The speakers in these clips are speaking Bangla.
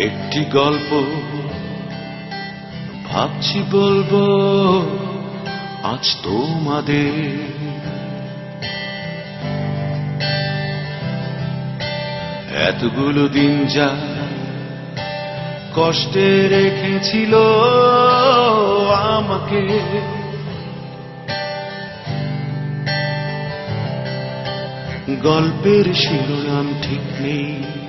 একটি গল্প ভাবছি বলব, আজ তোমাদের। এতগুলো দিন যা কষ্টে রেখেছিল আমাকে। গল্পের শিরোনাম ঠিক নেই।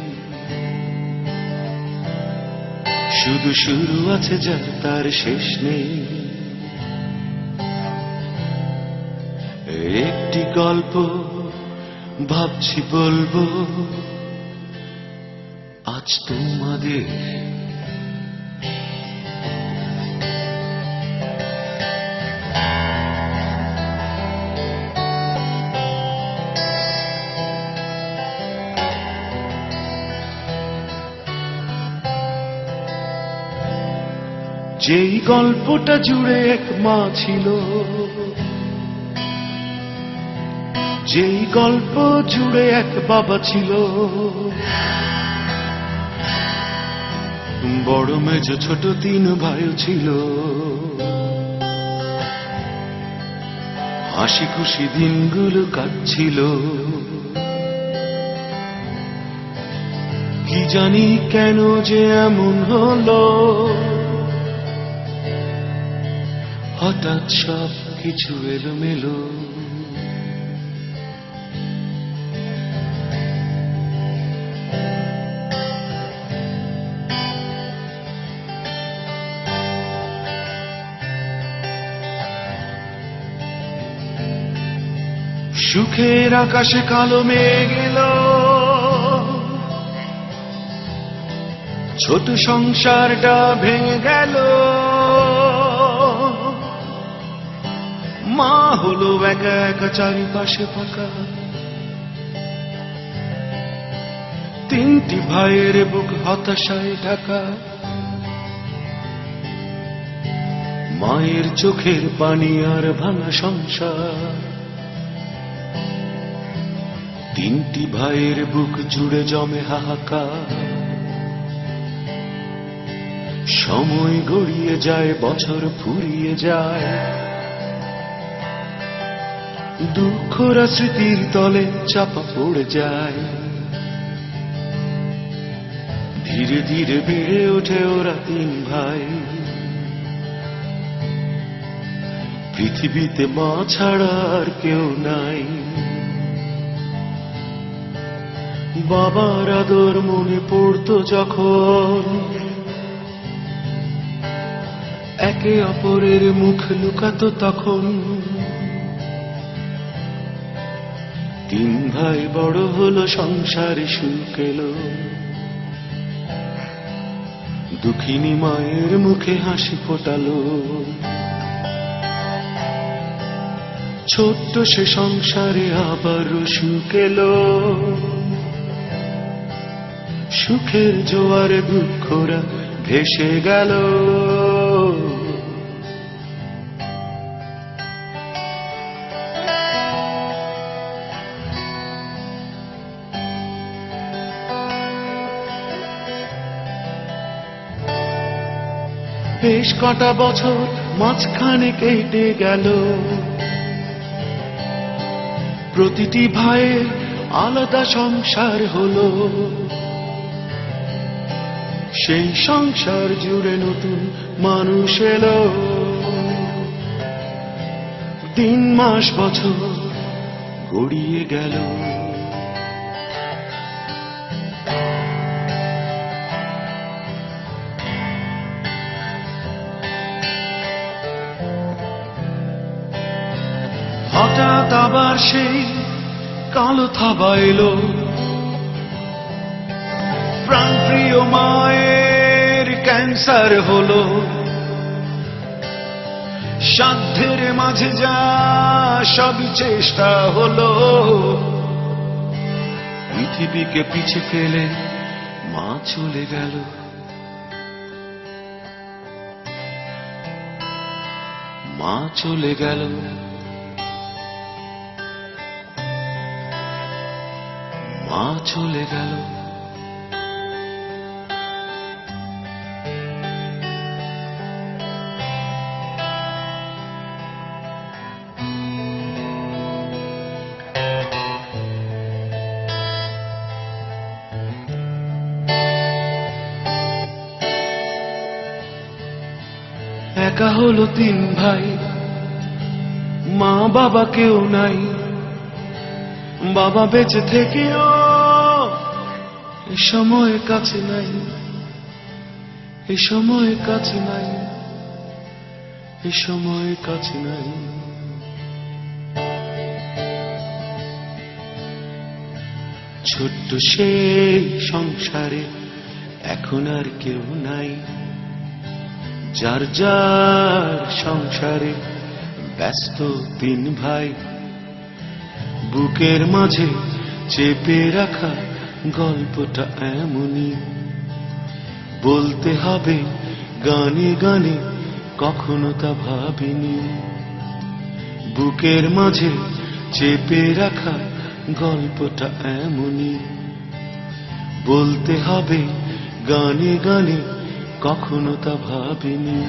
শুধু শুরু আছে যার তার শেষ নেই। একটি গল্প ভাবছি বলব আজ তোমাদের যেই গল্পটা জুড়ে এক মা ছিল। যেই গল্প জুড়ে এক বাবা ছিল। বড় মেজ, ছোট তিন ভাই ছিল। হাসি খুশি দিনগুলো কাটছিল। কি জানি কেন যে এমন হলো। হঠাৎ সব কিছু এলোমেলো সুখের আকাশে কালো মেঘ গেল ছোট সংসারটা ভেঙে গেল। হলো একা একা চারিপাশে ফাঁকা। তিনটি ভাইয়ের বুক হতাশায় ঢাকা। মায়ের চোখের পানি আর ভাঙা সংসার। তিনটি ভাইয়ের বুক জুড়ে জমে হাহাকার। সময় গড়িয়ে যায়, বছর ফুরিয়ে যায়। দুঃখরা স্মৃতির তলে চাপা পড়ে যায়। ধীরে ধীরে বেড়ে ওঠে ওরা তিন ভাই। পৃথিবীতে মা ছাড়া আর কেউ নাই। বাবার আদর মনে পড়তো যখন। একে অপরের মুখ লুকাতো তখন। তিন ভাই বড় হলো, সংসারে সুখ এলো। দুঃখিনী মায়ের মুখে হাসি ফোটালো। ছোট্ট সে সংসারে আবার সুখ এলো। সুখের জোয়ারে দুঃখরা ভেসে গেল। বেশ কটা বছর মাঝখানে কেটে গেল। প্রতিটি ভাইয়ের আলাদা সংসার হলো। সেই সংসার জুড়ে নতুন মানুষ এলো। তিন মাস বছর গড়িয়ে গেল। আবার সেই কালো থাবা এলো। প্রাণপ্রিয় মায়ের ক্যান্সার হলো। সাধ্যের মাঝে যা সব চেষ্টা হলো। পৃথিবীকে পিছে ফেলে মা চলে গেল। মা চলে গেল। মা চলে গেল। একা হলো তিন ভাই মা বাবা কেউ নাই বাবা বেঁচে থেকেও এ সময় কাছে নাই। এ সময় কাছে নাই। এ সময় কাছে নাই। ছোট্ট সেই সংসারে এখন আর কেউ নাই। যার যার সংসারে ব্যস্ত তিন ভাই, বুকের মাঝে চেপে রাখা গল্পটা এমনই। বলতে হবে গানে গানে, কখনো তা ভাবিনি। বুকের মাঝে চেপে রাখা গল্পটা এমনই। বলতে হবে গানে গানে, কখনো তা ভাবিনি।